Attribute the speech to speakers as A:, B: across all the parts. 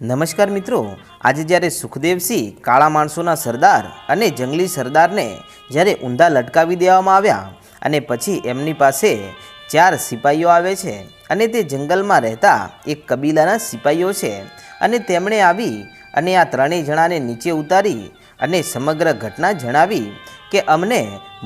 A: નમસ્કાર મિત્રો. આજે જ્યારે સુખદેવસિંહ કાળા માણસોના સરદાર અને જંગલી સરદારને જ્યારે ઊંધા લટકાવી દેવામાં આવ્યા અને પછી એમની પાસે ચાર સિપાહીઓ આવે છે અને તે જંગલમાં રહેતા એક કબીલાના સિપાહીઓ છે અને તેમણે આવી અને આ ત્રણેય જણાને નીચે ઉતારી અને સમગ્ર ઘટના જણાવી કે અમને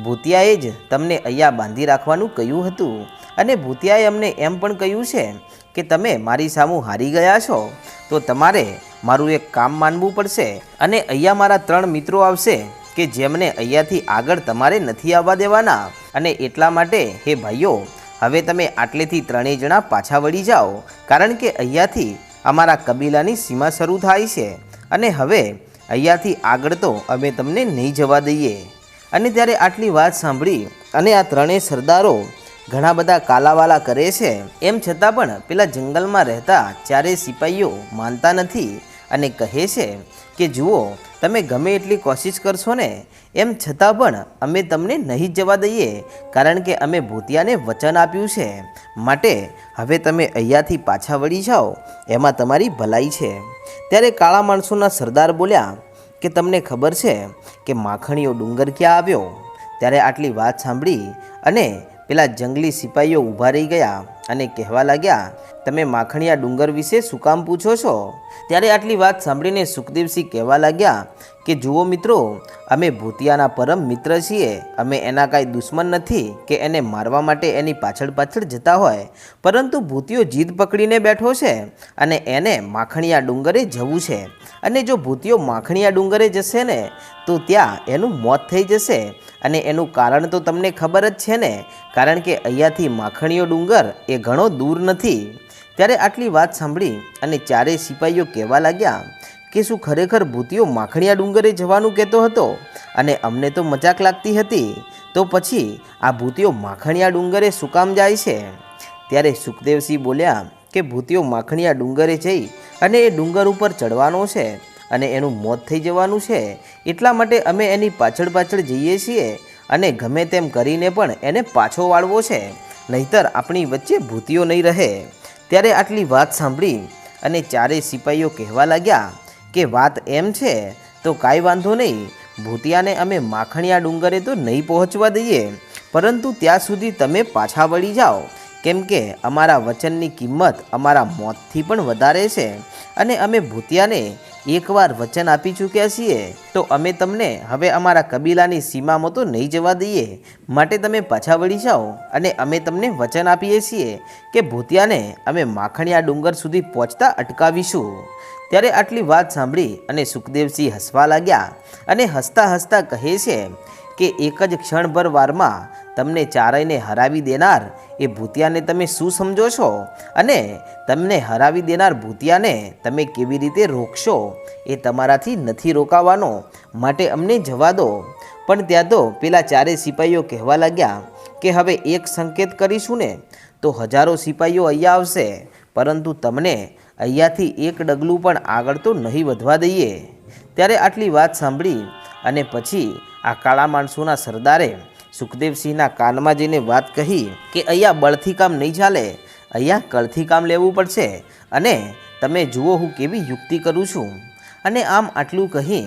A: ભૂતિયાએ જ તમને અહીંયા બાંધી રાખવાનું કહ્યું હતું. અને ભૂતિયાએ અમને એમ પણ કહ્યું છે કે તમે મારી સામું હારી ગયા છો. તો તમારે મારું એક કામ માનવું પડશે અને અહીંયા મારા ત્રણ મિત્રો આવશે કે જેમને અહીંયાથી આગળ તમારે નથી આવવા દેવાના. અને એટલા માટે, હે ભાઈઓ, હવે તમે આટલેથી ત્રણેય જણા પાછા વળી જાઓ, કારણ કે અહીંયાથી અમારા કબીલાની સીમા શરૂ થાય છે. અને હવે અહીંયાથી આગળ તો અમે તમને નહીં જવા દઈએ. અને ત્યારે આટલી વાત સાંભળી અને આ ત્રણેય સરદારો ઘણા બધા કાલાવાલા કરે છે. એમ છતાં પણ પેલા જંગલમાં રહેતા ચારેય સિપાહીઓ માનતા નથી અને કહે છે કે, જુઓ, તમે ગમે એટલી કોશિશ કરશો ને, એમ છતાં પણ અમે તમને નહીં જવા દઈએ, કારણ કે અમે ભૂતિયાને વચન આપ્યું છે. માટે હવે તમે અહીંયાથી પાછા વળી જાઓ, એમાં તમારી ભલાઈ છે. ત્યારે કાળા માણસોના સરદાર બોલ્યા, કે તમને ખબર છે કે માખણીઓ ડુંગર ક્યાં આવ્યો? ત્યારે આટલી વાત સાંભળી અને પેલા જંગલી સિપાહીઓ ઊભા રહી ગયા. અને કહેવા લાગ્યા, તમે માખણીયા ડુંગર વિશે શું કામ પૂછો છો? ત્યારે આટલી વાત સાંભળીને સુખદેવસિંહ કહેવા લાગ્યા કે, જુઓ મિત્રો, અમે ભૂતિયાના પરમ મિત્ર છીએ. અમે એના કાંઈ દુશ્મન નથી કે એને મારવા માટે એની પાછળ પાછળ જતા હોય. પરંતુ ભૂતિયો જીદ પકડીને બેઠો છે અને એને માખણીયા ડુંગરે જવું છે. અને જો ભૂતિયો માખણીયા ડુંગરે જશે ને, તો ત્યાં એનું મોત થઈ જશે. અને એનું કારણ તો તમને ખબર જ છે ને, કારણ કે અહીંયાથી માખણીયો ડુંગર એ ઘણો દૂર નથી. ત્યારે આટલી વાત સાંભળી અને ચારેય સિપાહીઓ કહેવા લાગ્યા કે શું ખરેખર ભૂતિયો માખણિયા ડુંગરે જવાનું કહેતો હતો? અને અમને તો મજાક લાગતી હતી. તો પછી આ ભૂતિયો માખણીયા ડુંગરે શું કામ જાય છે? ત્યારે સુખદેવસિંહ બોલ્યા કે ભૂતિયો માખણીયા ડુંગરે જઈ અને એ ડુંગર ઉપર ચડવાનો છે અને એનું મોત થઈ જવાનું છે. એટલા માટે અમે એની પાછળ પાછળ જઈએ છીએ અને ગમે તેમ કરીને પણ એને પાછો વાળવો છે. નહીતર આપણી વચ્ચે ભૂતિઓ નહીં રહે. ત્યારે આટલી વાત સાંભળી અને ચારેય સિપાહીઓ કહેવા લાગ્યા કે વાત એમ છે, તો કાંઈ વાંધો નહીં. ભૂતિયાને અમે માખણીયા ડુંગરે તો નહીં પહોંચવા દઈએ. પરંતુ ત્યાં સુધી તમે પાછા વળી જાઓ. કેમ કે અમારા વચનની કિંમત અમારા મોતથી પણ વધારે છે અને અમે ભૂતિયાને એકવાર વચન આપી ચૂક્યા છીએ, તો અમે તમને હવે અમારા કબીલાની સીમામાં તો નહીં જવા દઈએ. માટે તમે પાછા વળી જાઓ અને અમે તમને વચન આપીએ છીએ કે ભૂતિયાને અમે માખણીયા ડુંગર સુધી પહોંચતા અટકાવીશું. ત્યારે આટલી વાત સાંભળી અને સુખદેવસિંહ હસવા લાગ્યા અને હસતા હસતા કહે છે કે એક જ ક્ષણભર વારમાં તમને ચારેયને હરાવી દેનાર એ ભૂતિયાને તમે શું સમજો છો? અને તમને હરાવી દેનાર ભૂતિયાને તમે કેવી રીતે રોકશો? એ તમારાથી નથી રોકાવાનો. માટે અમને જવા દો. પણ ત્યાં તો પેલા ચારેય સિપાહીઓ કહેવા લાગ્યા કે હવે એક સંકેત કરીશું ને, તો હજારો સિપાહીઓ અહીંયા આવશે. પરંતુ તમને અહીંયાથી એક ડગલું પણ આગળ તો નહીં વધવા દઈએ. ત્યારે આટલી વાત સાંભળી અને પછી આ કાળા માણસોના સરદારે સુખદેવસિંહના કાનમાં જઈને વાત કહી કે અહીંયા બળથી કામ નહીં ચાલે, અહીંયા કળથી કામ લેવું પડશે અને તમે જુઓ હું કેવી યુક્તિ કરું છું. અને આમ આટલું કહી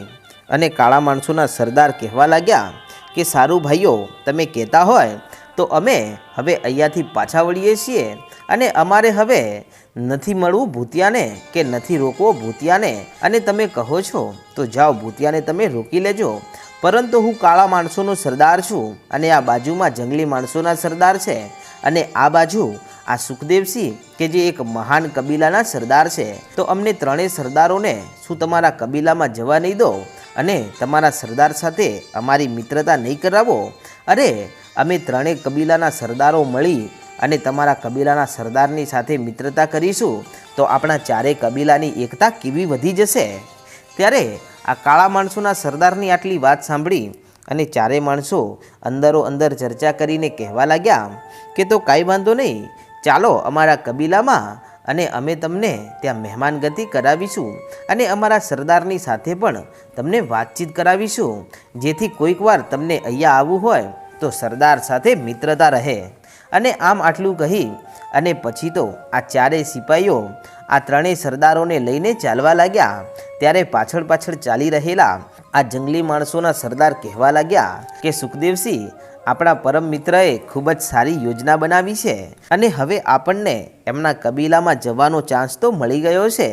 A: અને કાળા માણસોના સરદાર કહેવા લાગ્યા કે, સારું ભાઈઓ, તમે કહેતા હોય તો અમે હવે અહીંયાથી પાછા વળીએ છીએ અને અમારે હવે નથી મળવું ભૂતિયાને કે નથી રોકવો ભૂતિયાને. અને તમે કહો છો, તો જાઓ ભૂતિયાને તમે રોકી લેજો પરંતુ હું કાળા માણસોનો સરદાર છું અને આ બાજુમાં જંગલી માણસોના સરદાર છે અને આ બાજુ આ સુખદેવસિંહ કે જે એક મહાન કબીલાના સરદાર છે. તો અમને ત્રણેય સરદારોને શું તમારા કબીલામાં જવા નહીં દો અને તમારા સરદાર સાથે અમારી મિત્રતા નહીં કરાવો? અરે, અમે ત્રણેય કબીલાના સરદારો મળી અને તમારા કબીલાના સરદારની સાથે મિત્રતા કરીશું તો આપણા ચારેય કબીલાની એકતા કેવી વધી જશે? ત્યારે આ કાળા માણસોના સરદારની આટલી વાત સાંભળી અને ચારે માણસો અંદરો અંદર ચર્ચા કરીને કહેવા લાગ્યા કે તો કાંઈ વાંધો નહીં, ચાલો અમારા કબીલામાં અને અમે તમને ત્યાં મહેમાન ગતિ કરાવીશું અને અમારા સરદારની સાથે પણ તમને વાતચીત કરાવીશું. જેથી કોઈકવાર તમને અહીંયા આવવું હોય તો સરદાર સાથે મિત્રતા રહે. અને આમ આટલું કહી અને પછી તો આ ચારેય સિપાહીઓ આ ત્રણેય સરદારોને લઈને ચાલવા લાગ્યા. ત્યારે પાછળ પાછળ ચાલી રહેલા આ જંગલી માણસોના સરદાર કહેવા લાગ્યા કે, સુખદેવસિંહ, આપણા પરમ મિત્રએ ખૂબ જ સારી યોજના બનાવી છે અને હવે આપણને એમના કબીલામાં જવાનો ચાન્સ તો મળી ગયો છે.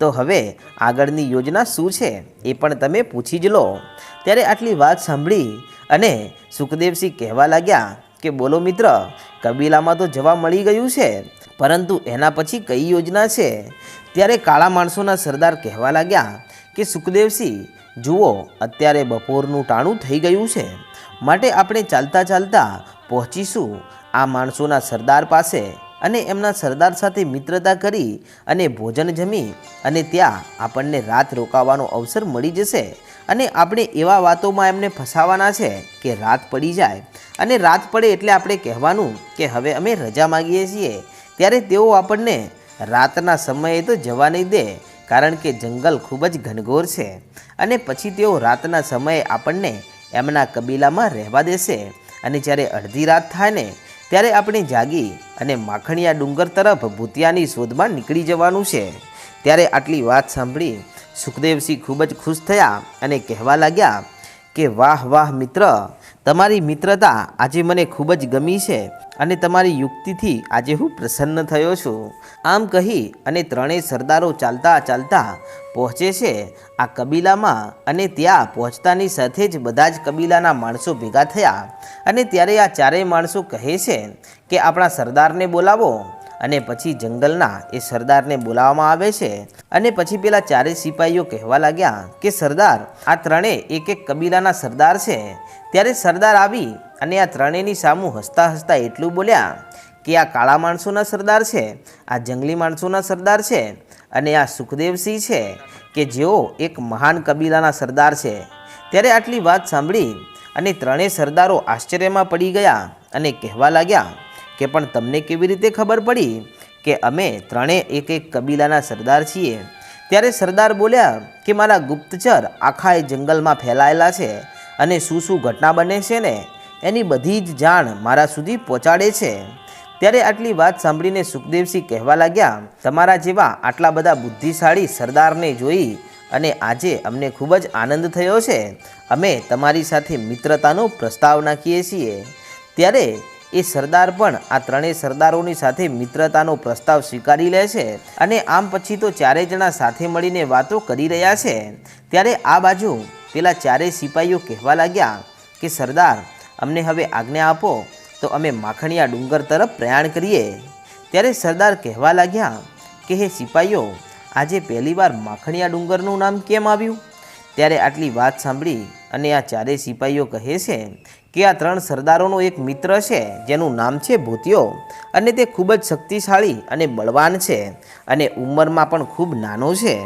A: તો હવે આગળની યોજના શું છે એ પણ તમે પૂછી જ લો. ત્યારે આટલી વાત સાંભળી અને સુખદેવસિંહ કહેવા લાગ્યા કે બોલો મિત્ર, કબીલામાં તો જવા મળી ગયું છે, પરંતુ એના પછી કઈ યોજના છે? ત્યારે કાળા માણસોના સરદાર કહેવા લાગ્યા કે, સુખદેવસિંહ, જુઓ, અત્યારે બપોરનું ટાણું થઈ ગયું છે. માટે આપણે ચાલતા ચાલતા પહોંચીશું આ માણસોના સરદાર પાસે અને એમના સરદાર સાથે મિત્રતા કરી અને ભોજન જમી અને ત્યાં આપણને રાત રોકાવાનો અવસર મળી જશે. અને આપણે એવા વાતોમાં એમને ફસાવાના છે કે રાત પડી જાય. અને રાત પડે એટલે આપણે કહેવાનું કે હવે અમે રજા માગીએ છીએ. ત્યારે તેઓ આપણને રાતના સમયે તો જવા નહીં દે, કારણ કે જંગલ ખૂબ જ ઘનઘોર છે. અને પછી તેઓ રાતના સમયે આપણને એમના કબીલામાં રહેવા દેશે. અને જ્યારે અડધી રાત થાય ને, ત્યારે આપણે જાગી અને માખણીયા ડુંગર તરફ ભૂતિયાની શોધમાં નીકળી જવાનું છે. ત્યારે આટલી વાત સાંભળી સુખદેવસિંહ ખૂબ જ ખુશ થયા અને કહેવા લાગ્યા કે, વાહ વાહ, મિત્ર, તમારી મિત્રતા આજે મને ખૂબ જ ગમી છે અને તમારી યુક્તિથી આજે હું પ્રસન્ન થયો છું. આમ કહી અને ત્રણેય સરદારો ચાલતા ચાલતા પહોંચે છે. આ કબીલામાં અને ત્યાં પહોંચતાની સાથે જ બધા જ કબીલાના માણસો ભેગા થયા અને ત્યારે આ ચારેય માણસો કહે છે કે, આપણા સરદારને બોલાવો. અને પછી જંગલના એ સરદારને બોલાવવામાં આવે છે અને પછી પેલા ચારેય સિપાહીઓ કહેવા લાગ્યા કે, સરદાર, આ ત્રણેય એક એક કબીલાના સરદાર છે. ત્યારે સરદાર આવી અને આ ત્રણેયની સામું હસતા હસતા એટલું બોલ્યા કે, આ કાળા માણસોના સરદાર છે, આ જંગલી માણસોના સરદાર છે અને આ સુખદેવસિંહ છે કે, જેઓ એક મહાન કબીલાના સરદાર છે. ત્યારે આટલી વાત સાંભળી અને ત્રણેય સરદારો આશ્ચર્યમાં પડી ગયા અને કહેવા લાગ્યા કે પણ તમને કેવી રીતે ખબર પડી કે અમે ત્રણેય એક એક કબીલાના સરદાર છીએ? ત્યારે સરદાર બોલ્યા કે મારા ગુપ્તચર આખા એ જંગલમાં ફેલાયેલા છે અને શું શું ઘટના બને છે ને, એની બધી જ જાણ મારા સુધી પહોંચાડે છે. ત્યારે આટલી વાત સાંભળીને સુખદેવસિંહ કહેવા લાગ્યા, તમારા જેવા આટલા બધા બુદ્ધિશાળી સરદારને જોઈ અને આજે અમને ખૂબ જ આનંદ થયો છે. અમે તમારી સાથે મિત્રતાનો પ્રસ્તાવ નાખીએ છીએ. ત્યારે એ સરદાર પણ આ ત્રણેય સરદારોની સાથે મિત્રતાનો પ્રસ્તાવ સ્વીકારી લે છે અને આમ પછી તો ચારેય જણા સાથે મળીને વાતો કરી રહ્યા છે. ત્યારે આ બાજુ પેલા ચારેય સિપાહીઓ કહેવા લાગ્યા કે, સરદાર, અમને હવે આજ્ઞા આપો, તો અમે માખણીયા ડુંગર તરફ પ્રયાણ કરીએ. ત્યારે સરદાર કહેવા લાગ્યા કે, હે સિપાહીઓ આજે પહેલીવાર માખણીયા ડુંગરનું નામ કેમ આવ્યું? ત્યારે આટલી વાત સાંભળી અને આ ચારેય સિપાહીઓ કહે છે કે આ ત્રણ સરદારોનો એક મિત્ર છે, જેનું નામ છે ભૂતિયો. અને તે ખૂબ જ શક્તિશાળી અને બળવાન છે અને ઉંમરમાં પણ ખૂબ નાનો છે.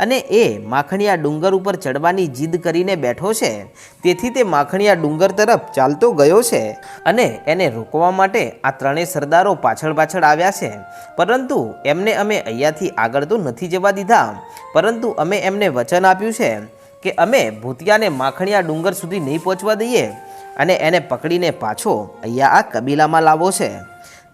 A: અને એ માખણીયા ડુંગર ઉપર ચડવાની જીદ કરીને બેઠો છે. તેથી તે માખણીયા ડુંગર તરફ ચાલતો ગયો છે અને એને રોકવા માટે આ ત્રણેય સરદારો પાછળ પાછળ આવ્યા છે. પરંતુ એમને અમે અહીંયાથી આગળ તો નથી જવા દીધા. પરંતુ અમે એમને વચન આપ્યું છે. કે અમે ભૂતિયાને માખણીયા ડુંગર સુધી નહીં પહોંચવા દઈએ અને એને પકડીને પાછો અહીંયા આ કબીલામાં લાવો છે.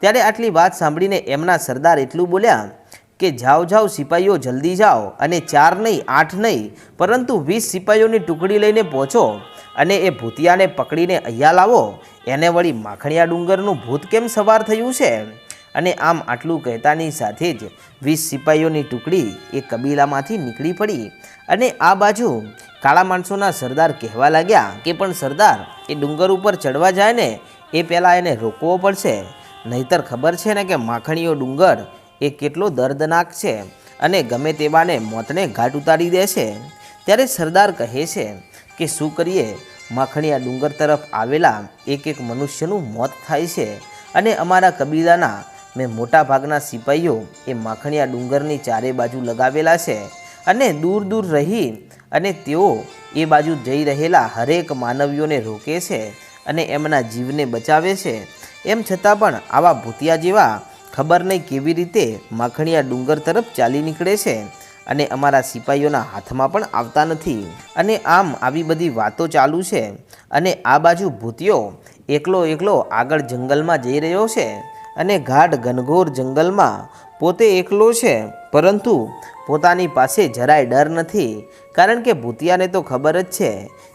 A: ત્યારે આટલી વાત સાંભળીને એમના સરદાર એટલું બોલ્યા કે જાઓ જાઓ સિપાહીઓ જલ્દી જાઓ અને ચાર નહીં, આઠ નહીં, પરંતુ વીસ સિપાહીઓની ટુકડી લઈને પહોંચો અને એ ભૂતિયાને પકડીને અહીંયા લાવો. એને વળી માખણિયા ડુંગરનું ભૂત કેમ સવાર થયું છે? અને આમ આટલું કહેતાની સાથે જ વીસ સિપાહીઓની ટુકડી એ કબીલામાંથી નીકળી પડી અને આ બાજુ કાળા માણસોના સરદાર કહેવા લાગ્યા કે પણ સરદાર, એ ડુંગર ઉપર ચડવા જાય ને, એ પહેલાં એને રોકવો પડશે. નહીતર ખબર છે ને કે માખણીઓ ડુંગર એ કેટલો દર્દનાક છે અને ગમે તેવાને મોતને ઘાટ ઉતારી દે છે. ત્યારે સરદાર કહે છે કે શું કરીએ? માખણીયા ડુંગર તરફ આવેલા એક એક મનુષ્યનું મોત થાય છે અને અમારા કબીલાના, મેં મોટા ભાગના સિપાહીઓ એ માખણીયા ડુંગરની ચારે બાજુ લગાવેલા છે. અને દૂર દૂર રહી અને તેઓ એ બાજુ જઈ રહેલા હરેક માનવીઓને રોકે છે અને એમના જીવને બચાવે છે. એમ છતાં પણ આવા ભૂતિયા જેવા ખબર નહીં કેવી રીતે માખણીયા ડુંગર તરફ ચાલી નીકળે છે અને અમારા સિપાહીઓના હાથમાં પણ આવતા નથી. અને આમ આવી બધી વાતો ચાલુ છે અને આ બાજુ ભૂતિયો એકલો એકલો આગળ જંગલમાં જઈ રહ્યો છે અને ગાઢ ઘનઘોર જંગલમાં પોતે એકલો છે. પરંતુ પોતાની પાસે જરાય ડર નથી, કારણ કે ભૂતિયાને તો ખબર જ છે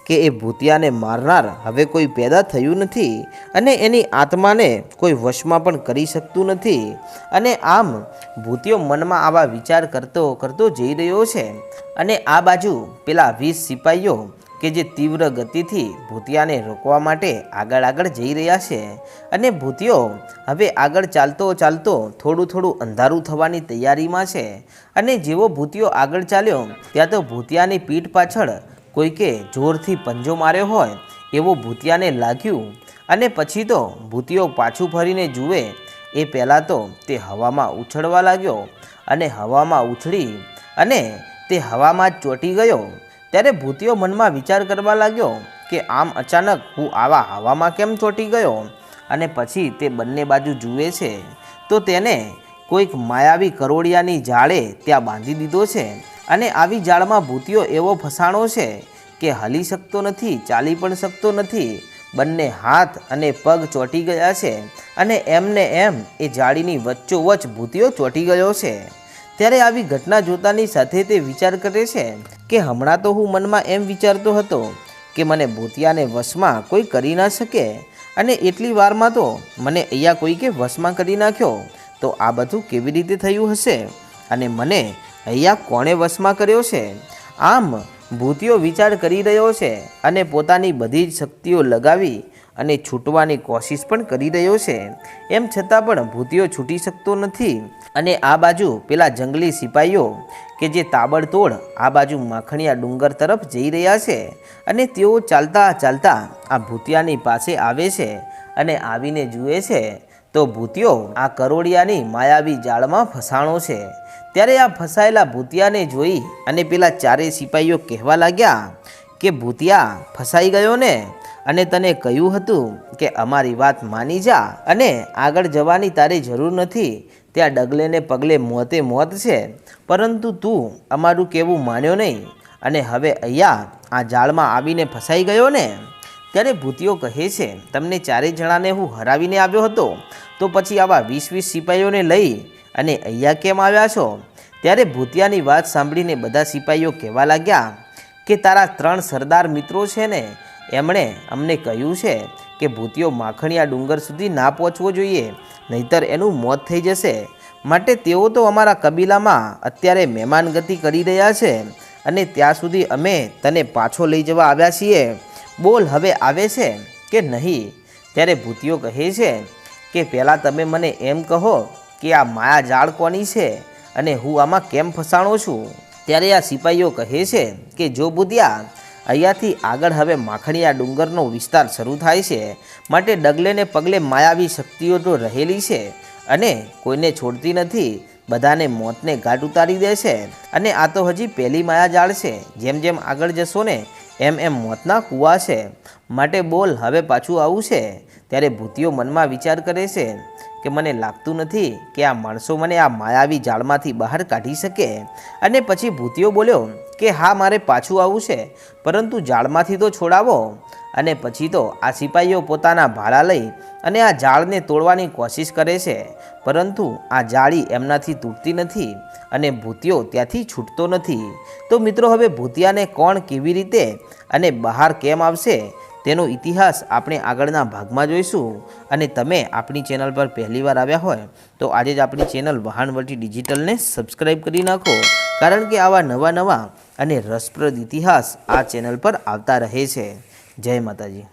A: કે એ ભૂતિયાને મારનાર હવે કોઈ પેદા થયું નથી અને એની આત્માને કોઈ વશમાં પણ કરી શકતું નથી. અને આમ ભૂતિયો મનમાં આવા વિચાર કરતો કરતો જઈ રહ્યો છે. અને આ બાજુ પેલા વીસ સિપાહીઓ કે જે તીવ્ર ગતિથી ભૂતિયાને રોકવા માટે આગળ આગળ જઈ રહ્યા છે અને ભૂતિયો હવે આગળ ચાલતો ચાલતો થોડું થોડું અંધારું થવાની તૈયારીમાં છે અને જેવો ભૂતિયો આગળ ચાલ્યો, ત્યાં તો ભૂતિયાની પીઠ પાછળ કોઈકે જોરથી પંજો માર્યો હોય એવો ભૂતિયાને લાગ્યું અને પછી તો ભૂતિયો પાછું ફરીને જુએ, એ પહેલાં તો તે હવામાં ઉછળવા લાગ્યો અને હવામાં ઉછળી અને તે હવામાં જ ચોંટી ગયો. ત્યારે ભૂતિયો મનમાં વિચાર કરવા લાગ્યો કે આમ અચાનક હું આવા હવામાં કેમ ચોંટી ગયો? અને પછી તે બંને બાજુ જુએ છે. તો તેને કોઈક માયાવી કરોડિયાની જાળે ત્યાં બાંધી દીધો છે. અને આવી જાળમાં ભૂતિયો એવો ફસાણો છે કે હલી શકતો નથી, ચાલી પણ શકતો નથી. બંને હાથ અને પગ ચોંટી ગયા છે અને એમને એમ એ જાળીની વચ્ચોવચ્ચ ભૂતિયો ચોંટી ગયો છે. ત્યારે આવી ઘટના જોતાની સાથે તે વિચાર કરે છે કે હમણાં તો હું મનમાં એમ વિચારતો હતો કે મને ભૂતિયાને વશમાં કોઈ કરી ના શકે અને એટલી વારમાં તો મને અહીંયા કોઈકે વશમાં કરી નાખ્યો. તો આ બધું કેવી રીતે થયું હશે? અને મને અહીંયા કોણે વશમાં કર્યો છે? આમ ભૂતિયો વિચાર કરી રહ્યો છે અને પોતાની બધી જ શક્તિઓ લગાવી અને છૂટવાની કોશિશ પણ કરી રહ્યો છે. એમ છતાં પણ ભૂતિયો છૂટી શકતો નથી. અને આ બાજુ પેલા જંગલી સિપાહીઓ કે જે તાબડતોડ આ બાજુ માખણિયા ડુંગર તરફ જઈ રહ્યા છે અને તેઓ ચાલતા ચાલતા આ ભૂતિયાની પાસે આવે છે અને આવીને જુએ છે, તો ભૂતિયો આ કરોડિયાની માયાવી જાળમાં ફસાણો છે. ત્યારે આ ફસાયેલા ભૂતિયાને જોઈ અને પેલા ચારે સિપાહીઓ કહેવા લાગ્યા કે, ભૂતિયા, ફસાઈ ગયો ને અને તને કહ્યું હતું કે અમારી વાત માની જા અને આગળ જવાની તારી જરૂર નથી. ત્યાં ડગલે ને પગલે મોતે મોત છે, પરંતુ તું અમારું કહેવું માન્યો નહીં. અને હવે અહીંયા આ જાળમાં આવીને ફસાઈ ગયો ને? ત્યારે ભૂતિઓ કહે છે, તમને ચારેય જણાને હું હરાવીને આવ્યો હતો. તો પછી આવા વીસ વીસ સિપાહીઓને લઈ અને અહીંયા કેમ આવ્યા છો? ત્યારે ભૂતિયાની વાત સાંભળીને બધા સિપાહીઓ કહેવા લાગ્યા કે, તારા ત્રણ સરદાર મિત્રો છે ને એમણે અમને કહ્યું છે કે ભૂતિયો માખણિયા ડુંગર સુધી ના પહોંચવો જોઈએ, નહીતર એનું મોત થઈ જશે. માટે તેઓ તો અમારા કબીલામાં અત્યારે મહેમાન ગતિ કરી રહ્યા છે અને ત્યાં સુધી અમે તને પાછો લઈ જવા આવ્યા છીએ. બોલ, હવે આવે છે કે નહીં? ત્યારે ભૂતિયો કહે છે કે પહેલાં તમે મને એમ કહો કે આ માયા જાળ કોની છે અને હું આમાં કેમ ફસાણો છું? ત્યારે આ સિપાહીઓ કહે છે કે જો બુધિયા અહીંયાથી આગળ હવે માખણીયા ડુંગરનો વિસ્તાર શરૂ થાય છે. માટે ડગલેને પગલે માયાવી શક્તિઓ તો રહેલી છે અને કોઈને છોડતી નથી. બધાને મોતને ઘાટ ઉતારી દે છે અને આ તો હજી પહેલી માયાજાળ છે. જેમ જેમ આગળ જશો ને એમ એમ મોતના કૂવા છે. માટે બોલ હવે પાછું આવું છે. ત્યારે ભૂતિઓ મનમાં વિચાર કરે છે. કે મને લાગતું નથી કે આ માણસો મને આ માયાવી જાળમાંથી બહાર કાઢી શકે. અને પછી ભૂતિયો બોલ્યો કે હા, મારે પાછું આવવું છે, પરંતુ જાળમાંથી તો છોડાવો. અને પછી તો આ સિપાહીઓ પોતાના ભાડા લઈ અને આ જાળને તોડવાની કોશિશ કરે છે, પરંતુ આ જાળી એમનાથી તૂટતી નથી અને ભૂતિયો ત્યાંથી છૂટતો નથી. તો મિત્રો, હવે ભૂતિયાને કોણ કેવી રીતે અને બહાર કેમ આવશે? તેનો ઇતિહાસ આપણે આગળના ભાગમાં જોઈશું અને તમે આપણી ચેનલ પર પહેલીવાર આવ્યા હોય તો આજે જ આપણી ચેનલ વહાણવટી ડિજિટલને સબસ્ક્રાઈબ કરી નાખો. કારણ કે આવા નવા નવા અને રસપ્રદ ઇતિહાસ આ ચેનલ પર આવતા રહે છે. જય માતાજી.